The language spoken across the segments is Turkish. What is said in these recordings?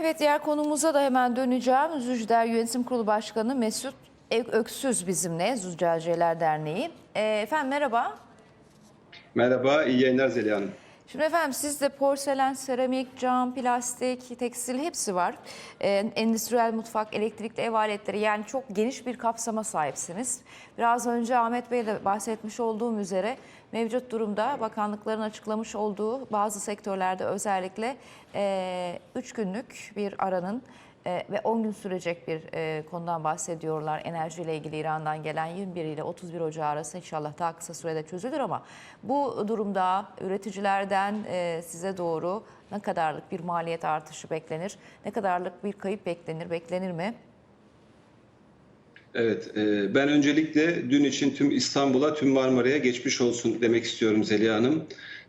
Evet diğer konumuza da hemen döneceğim. Zücder Yönetim Kurulu Başkanı Mesut Öksüz bizimle Züccaciyeler Derneği. Ee, efendim merhaba. Merhaba, iyi yayınlar Zeliha Hanım. Şimdi efendim sizde porselen, seramik, cam, plastik, tekstil hepsi var. Ee, endüstriyel mutfak, elektrikli ev aletleri yani çok geniş bir kapsama sahipsiniz. Biraz önce Ahmet Bey de bahsetmiş olduğum üzere mevcut durumda bakanlıkların açıklamış olduğu bazı sektörlerde özellikle 3 günlük bir aranın e, ve 10 gün sürecek bir e, konudan bahsediyorlar. Enerjiyle ilgili İran'dan gelen 21 ile 31 Ocağı arası inşallah daha kısa sürede çözülür ama bu durumda üreticilerden e, size doğru ne kadarlık bir maliyet artışı beklenir? Ne kadarlık bir kayıp beklenir? Beklenir mi? Evet, e, ben öncelikle dün için tüm İstanbul'a, tüm Marmara'ya geçmiş olsun demek istiyorum Zeliha Hanım.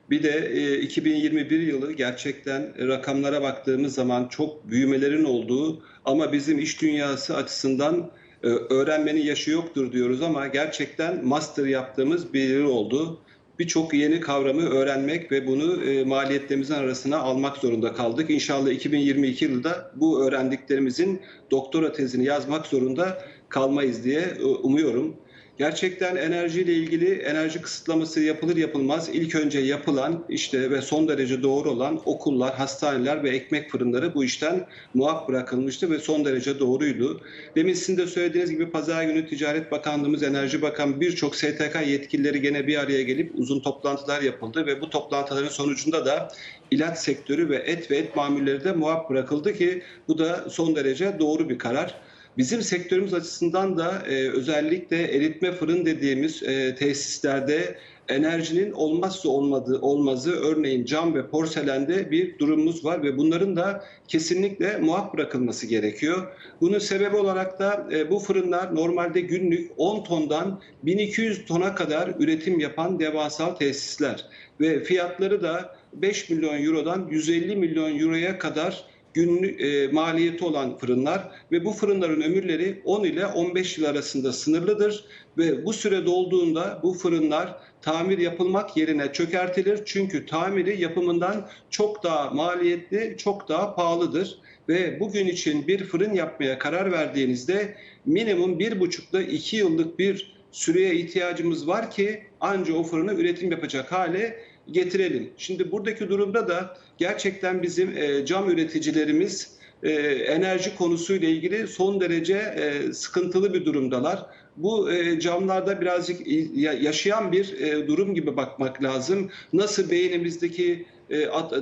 Bir de e, 2021 yılı gerçekten rakamlara baktığımız zaman çok büyümelerin olduğu ama bizim iş dünyası açısından e, öğrenmenin yaşı yoktur diyoruz ama gerçekten master yaptığımız bir yıl oldu. Birçok yeni kavramı öğrenmek ve bunu e, maliyetlerimizin arasına almak zorunda kaldık. İnşallah 2022 yılında bu öğrendiklerimizin doktora tezini yazmak zorunda kalmayız diye e, umuyorum. Gerçekten enerjiyle ilgili enerji kısıtlaması yapılır yapılmaz ilk önce yapılan işte ve son derece doğru olan okullar, hastaneler ve ekmek fırınları bu işten muaf bırakılmıştı ve son derece doğruydu. Demin sizin de söylediğiniz gibi pazar günü Ticaret Bakanlığımız, Enerji Bakan birçok STK yetkilileri gene bir araya gelip uzun toplantılar yapıldı ve bu toplantıların sonucunda da ilaç sektörü ve et ve et mamulleri de muaf bırakıldı ki bu da son derece doğru bir karar. Bizim sektörümüz açısından da e, özellikle eritme fırın dediğimiz e, tesislerde enerjinin olmazsa olmadığı olmazı örneğin cam ve porselende bir durumumuz var ve bunların da kesinlikle muaf bırakılması gerekiyor. Bunun sebebi olarak da e, bu fırınlar normalde günlük 10 tondan 1200 tona kadar üretim yapan devasal tesisler ve fiyatları da 5 milyon eurodan 150 milyon euroya kadar günlük e, maliyeti olan fırınlar ve bu fırınların ömürleri 10 ile 15 yıl arasında sınırlıdır ve bu süre dolduğunda bu fırınlar tamir yapılmak yerine çökertilir. Çünkü tamiri yapımından çok daha maliyetli, çok daha pahalıdır ve bugün için bir fırın yapmaya karar verdiğinizde minimum bir buçukla iki yıllık bir süreye ihtiyacımız var ki anca o fırını üretim yapacak hale getirelim. Şimdi buradaki durumda da gerçekten bizim e, cam üreticilerimiz e, enerji konusuyla ilgili son derece e, sıkıntılı bir durumdalar. Bu e, camlarda birazcık ya, yaşayan bir durum gibi bakmak lazım. Nasıl beynimizdeki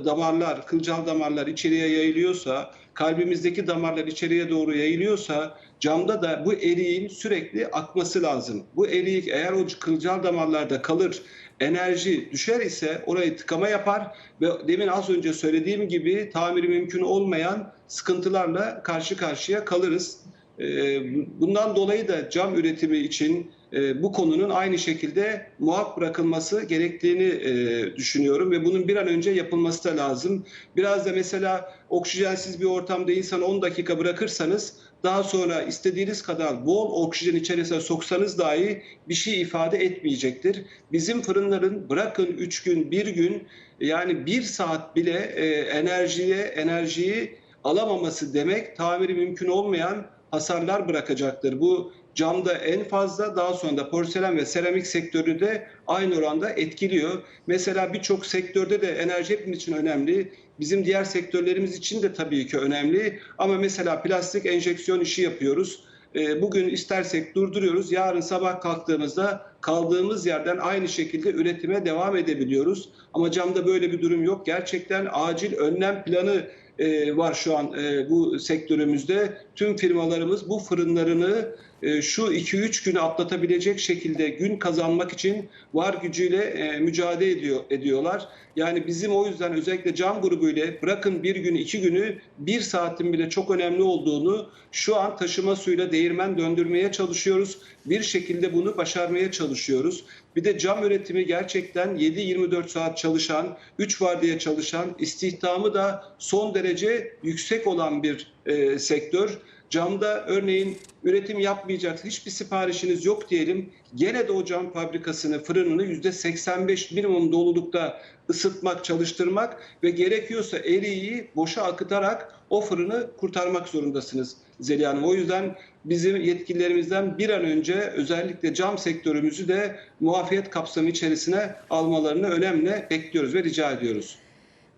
damarlar, kılcal damarlar içeriye yayılıyorsa, kalbimizdeki damarlar içeriye doğru yayılıyorsa camda da bu eriğin sürekli akması lazım. Bu erik eğer o kılcal damarlarda kalır, enerji düşer ise orayı tıkama yapar ve demin az önce söylediğim gibi tamiri mümkün olmayan sıkıntılarla karşı karşıya kalırız. Ee, Bundan dolayı da cam üretimi için bu konunun aynı şekilde muaf bırakılması gerektiğini e, düşünüyorum ve bunun bir an önce yapılması da lazım. Biraz da mesela oksijensiz bir ortamda insanı 10 dakika bırakırsanız daha sonra istediğiniz kadar bol oksijen içerisine soksanız dahi bir şey ifade etmeyecektir. Bizim fırınların bırakın 3 gün, 1 gün yani 1 saat bile e, enerjiye enerjiyi alamaması demek tamiri mümkün olmayan hasarlar bırakacaktır. Bu camda en fazla daha sonra da porselen ve seramik sektörü de aynı oranda etkiliyor. Mesela birçok sektörde de enerji hepimiz için önemli. Bizim diğer sektörlerimiz için de tabii ki önemli. Ama mesela plastik enjeksiyon işi yapıyoruz. Ee, Bugün istersek durduruyoruz. Yarın sabah kalktığımızda kaldığımız yerden aynı şekilde üretime devam edebiliyoruz. Ama camda böyle bir durum yok. Gerçekten acil önlem planı e, var şu an e, bu sektörümüzde. Tüm firmalarımız bu fırınlarını şu 2-3 günü atlatabilecek şekilde gün kazanmak için var gücüyle e, mücadele ediyor ediyorlar. Yani bizim o yüzden özellikle cam grubu ile bırakın bir gün iki günü bir saatin bile çok önemli olduğunu şu an taşıma suyla değirmen döndürmeye çalışıyoruz. Bir şekilde bunu başarmaya çalışıyoruz. Bir de cam üretimi gerçekten 7-24 saat çalışan, 3 vardiya çalışan, istihdamı da son derece yüksek olan bir e, sektör. Camda örneğin üretim yapmayacak hiçbir siparişiniz yok diyelim. Gene de o cam fabrikasını, fırınını %85 minimum dolulukta ısıtmak, çalıştırmak ve gerekiyorsa eriği boşa akıtarak o fırını kurtarmak zorundasınız Zeliha Hanım. O yüzden bizim yetkililerimizden bir an önce özellikle cam sektörümüzü de muafiyet kapsamı içerisine almalarını önemli bekliyoruz ve rica ediyoruz.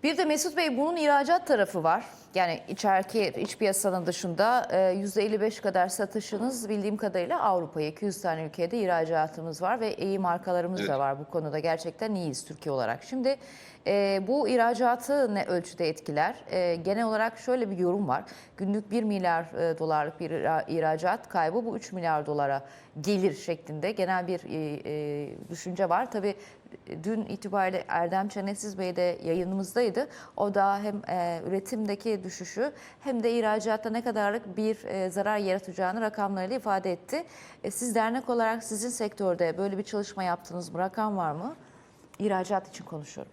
Bir de Mesut Bey bunun ihracat tarafı var. Yani içeriki iç piyasanın dışında e, %55 kadar satışınız bildiğim kadarıyla Avrupa'ya 200 tane ülkede ihracatımız var ve iyi markalarımız Evet. da var bu konuda gerçekten iyiyiz Türkiye olarak. Şimdi e, bu ihracatı ne ölçüde etkiler? E, genel olarak şöyle bir yorum var. Günlük 1 milyar e, dolarlık bir ihra- ihracat kaybı bu 3 milyar dolara gelir şeklinde genel bir e, e, düşünce var. Tabii dün itibariyle Erdem Çenesiz Bey de yayınımızdaydı. O da hem e, üretimdeki düşüşü hem de ihracatta ne kadarlık bir e, zarar yaratacağını rakamlarıyla ifade etti. E, siz dernek olarak sizin sektörde böyle bir çalışma yaptınız mı? Rakam var mı? İhracat için konuşuyorum.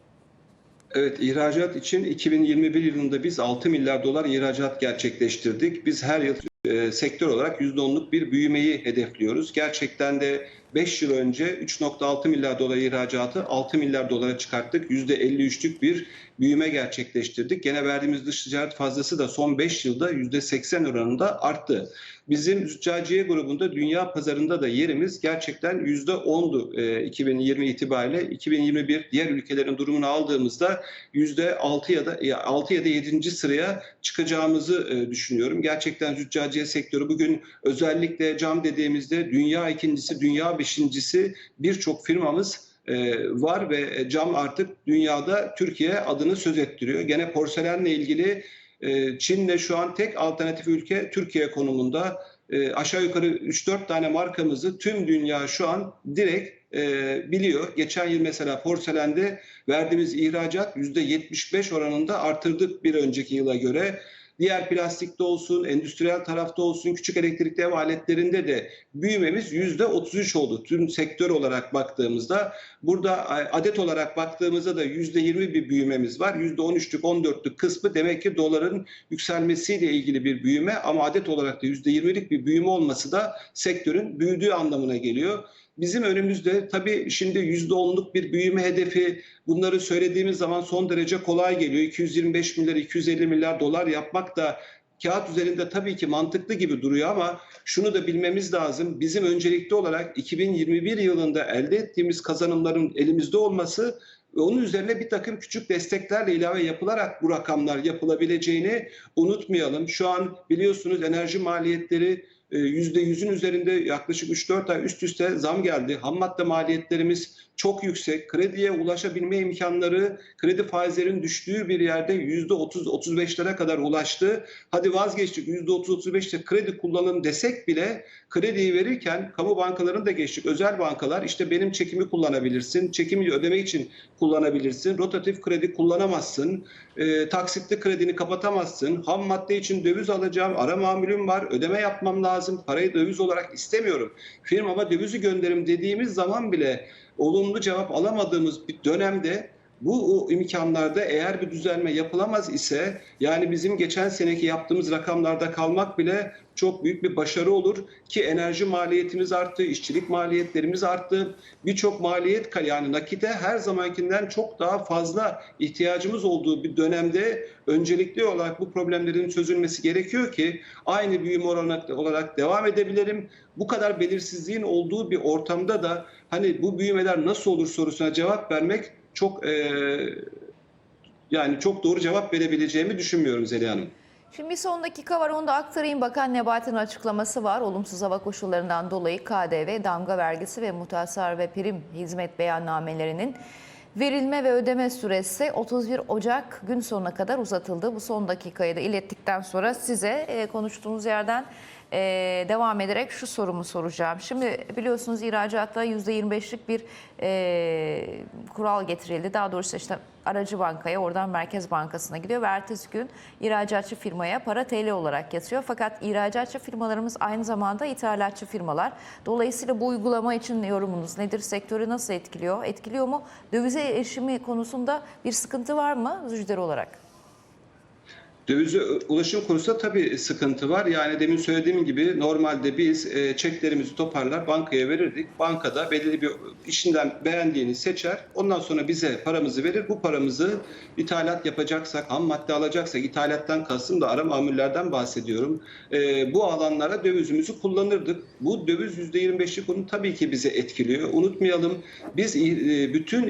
Evet, ihracat için 2021 yılında biz 6 milyar dolar ihracat gerçekleştirdik. Biz her yıl e, sektör olarak %10'luk bir büyümeyi hedefliyoruz. Gerçekten de 5 yıl önce 3.6 milyar dolar ihracatı 6 milyar dolara çıkarttık. %53'lük bir büyüme gerçekleştirdik. Gene verdiğimiz dış ticaret fazlası da son 5 yılda %80 oranında arttı. Bizim Züccaciye grubunda dünya pazarında da yerimiz gerçekten %10'du e, 2020 itibariyle. 2021 diğer ülkelerin durumunu aldığımızda %6 ya da ya 6 ya da 7. sıraya çıkacağımızı e, düşünüyorum. Gerçekten züccaciye sektörü bugün özellikle cam dediğimizde dünya ikincisi, dünya beşincisi birçok firmamız e, var ve cam artık dünyada Türkiye adını söz ettiriyor. Gene porselenle ilgili e, Çin'le şu an tek alternatif ülke Türkiye konumunda. E, aşağı yukarı 3-4 tane markamızı tüm dünya şu an direkt biliyor. Geçen yıl mesela porselende verdiğimiz ihracat %75 oranında artırdık bir önceki yıla göre. Diğer plastikte olsun, endüstriyel tarafta olsun, küçük elektrikli ev aletlerinde de büyümemiz %33 oldu. Tüm sektör olarak baktığımızda burada adet olarak baktığımızda da %20 bir büyümemiz var. %13'lük 14'lük kısmı demek ki doların yükselmesiyle ilgili bir büyüme ama adet olarak da %20'lik bir büyüme olması da sektörün büyüdüğü anlamına geliyor. Bizim önümüzde tabii şimdi %10'luk bir büyüme hedefi bunları söylediğimiz zaman son derece kolay geliyor. 225 milyar, 250 milyar dolar yapmak da kağıt üzerinde tabii ki mantıklı gibi duruyor ama şunu da bilmemiz lazım. Bizim öncelikli olarak 2021 yılında elde ettiğimiz kazanımların elimizde olması ve onun üzerine bir takım küçük desteklerle ilave yapılarak bu rakamlar yapılabileceğini unutmayalım. Şu an biliyorsunuz enerji maliyetleri %100'ün üzerinde yaklaşık 3-4 ay üst üste zam geldi. Ham madde maliyetlerimiz çok yüksek. Krediye ulaşabilme imkanları kredi faizlerin düştüğü bir yerde %30-35'lere kadar ulaştı. Hadi vazgeçtik %30-35'te kredi kullanın desek bile krediyi verirken kamu bankalarını da geçtik. Özel bankalar işte benim çekimi kullanabilirsin, çekimi ödemek için kullanabilirsin, rotatif kredi kullanamazsın, e, taksitli kredini kapatamazsın, ham madde için döviz alacağım, ara mamülüm var, ödeme yapmam lazım, parayı döviz olarak istemiyorum. Firmama dövizi gönderim dediğimiz zaman bile olumlu cevap alamadığımız bir dönemde bu imkanlarda eğer bir düzelme yapılamaz ise yani bizim geçen seneki yaptığımız rakamlarda kalmak bile çok büyük bir başarı olur ki enerji maliyetimiz arttı, işçilik maliyetlerimiz arttı. Birçok maliyet yani nakite her zamankinden çok daha fazla ihtiyacımız olduğu bir dönemde öncelikli olarak bu problemlerin çözülmesi gerekiyor ki aynı büyüme oranı olarak devam edebilirim. Bu kadar belirsizliğin olduğu bir ortamda da hani bu büyümeler nasıl olur sorusuna cevap vermek çok e, yani çok doğru cevap verebileceğimi düşünmüyorum Zeliha Hanım. Şimdi bir son dakika var onu da aktarayım. Bakan Nebati'nin açıklaması var. Olumsuz hava koşullarından dolayı KDV, damga vergisi ve muhtasar ve prim hizmet beyannamelerinin verilme ve ödeme süresi 31 Ocak gün sonuna kadar uzatıldı. Bu son dakikayı da ilettikten sonra size e, konuştuğumuz yerden e, devam ederek şu sorumu soracağım. Şimdi biliyorsunuz ihracatta %25'lik bir e, kural getirildi. Daha doğrusu işte aracı bankaya oradan Merkez Bankası'na gidiyor ve ertesi gün ihracatçı firmaya para TL olarak yatıyor. Fakat ihracatçı firmalarımız aynı zamanda ithalatçı firmalar. Dolayısıyla bu uygulama için yorumunuz nedir? Sektörü nasıl etkiliyor? Etkiliyor mu? Dövize erişimi konusunda bir sıkıntı var mı Zücder olarak? Dövize ulaşım konusunda tabii sıkıntı var. Yani demin söylediğim gibi normalde biz e, çeklerimizi toparlar bankaya verirdik. Bankada belirli bir işinden beğendiğini seçer. Ondan sonra bize paramızı verir. Bu paramızı ithalat yapacaksak, ham madde alacaksak, ithalattan kastım da ara mamullerden bahsediyorum. E, bu alanlara dövizimizi kullanırdık. Bu döviz %25'lik konu tabii ki bizi etkiliyor. Unutmayalım biz e, bütün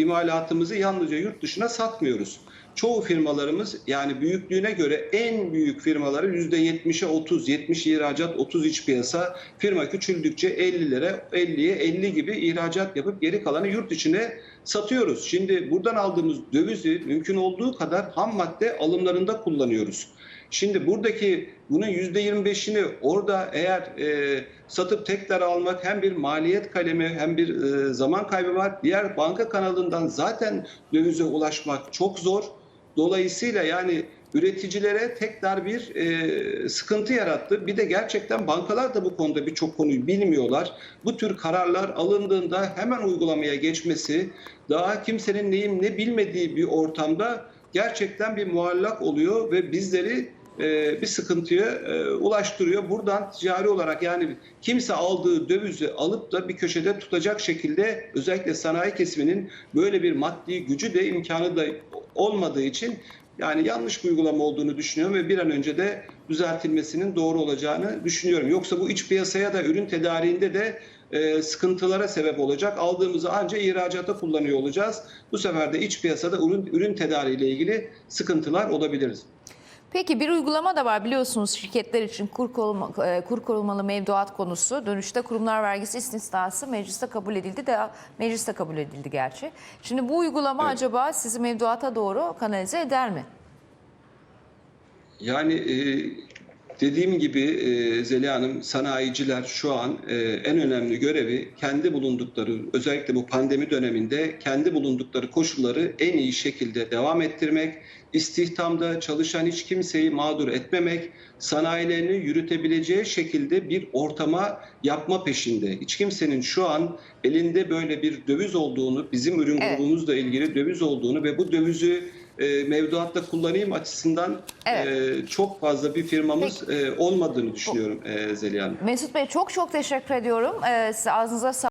imalatımızı yalnızca yurt dışına satmıyoruz çoğu firmalarımız yani büyüklüğüne göre en büyük firmaları %70'e 30, 70 ihracat, 30 iç piyasa. Firma küçüldükçe 50'lere, 50'ye 50 gibi ihracat yapıp geri kalanı yurt içine satıyoruz. Şimdi buradan aldığımız dövizi mümkün olduğu kadar ham madde alımlarında kullanıyoruz. Şimdi buradaki bunun %25'ini orada eğer e, satıp tekrar almak hem bir maliyet kalemi hem bir e, zaman kaybı var. Diğer banka kanalından zaten dövize ulaşmak çok zor. Dolayısıyla yani üreticilere tekrar bir e, sıkıntı yarattı. Bir de gerçekten bankalar da bu konuda birçok konuyu bilmiyorlar. Bu tür kararlar alındığında hemen uygulamaya geçmesi daha kimsenin neyim ne bilmediği bir ortamda gerçekten bir muallak oluyor ve bizleri bir sıkıntıya e, ulaştırıyor. Buradan ticari olarak yani kimse aldığı dövizi alıp da bir köşede tutacak şekilde özellikle sanayi kesiminin böyle bir maddi gücü de imkanı da olmadığı için yani yanlış bir uygulama olduğunu düşünüyorum ve bir an önce de düzeltilmesinin doğru olacağını düşünüyorum. Yoksa bu iç piyasaya da ürün tedariğinde de e, sıkıntılara sebep olacak. Aldığımızı ancak ihracata kullanıyor olacağız. Bu sefer de iç piyasada ürün, ürün tedariği ile ilgili sıkıntılar olabilir. Peki bir uygulama da var biliyorsunuz şirketler için kur, koruma, e, kur korumalı mevduat konusu. Dönüşte kurumlar vergisi istisnası mecliste kabul edildi de mecliste kabul edildi gerçi. Şimdi bu uygulama Evet. acaba sizi mevduata doğru kanalize eder mi? Yani e, dediğim gibi e, Zeliha Hanım sanayiciler şu an e, en önemli görevi kendi bulundukları özellikle bu pandemi döneminde kendi bulundukları koşulları en iyi şekilde devam ettirmek, istihdamda çalışan hiç kimseyi mağdur etmemek, sanayilerini yürütebileceği şekilde bir ortama yapma peşinde. Hiç kimsenin şu an elinde böyle bir döviz olduğunu, bizim ürün Evet. grubumuzla ilgili döviz olduğunu ve bu dövizi e, mevduatta kullanayım açısından Evet. e, çok fazla bir firmamız e, olmadığını düşünüyorum e, Zeliha Hanım. Mesut Bey çok çok teşekkür ediyorum. Ee, size ağzınıza sağlık.